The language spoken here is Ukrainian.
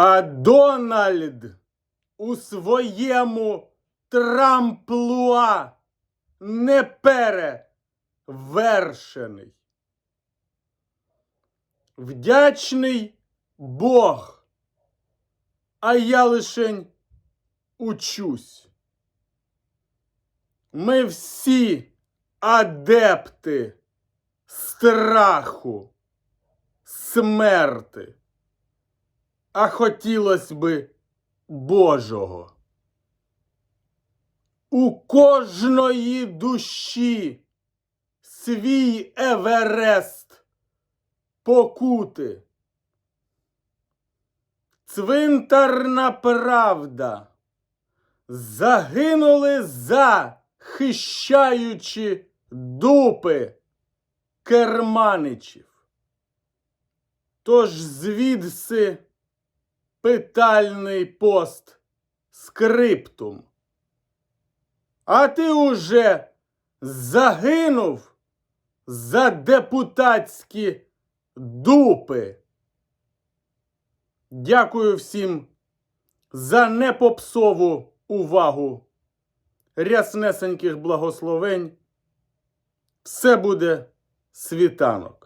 А Дональд у своєму трамплуа не перевершений. Вдячний Бог, а я лишень учусь. Ми всі адепти страху, смерти, а хотілось би Божого. У кожної душі свій Еверест покути. Цвинтарна правда. Загинули захищаючи дупи керманичів. Тож звідси питальний пост скриптум. А ти уже загинув за депутатські дупи. Дякую всім за непопсову увагу. Ряснесеньких благословень. Все буде світанок.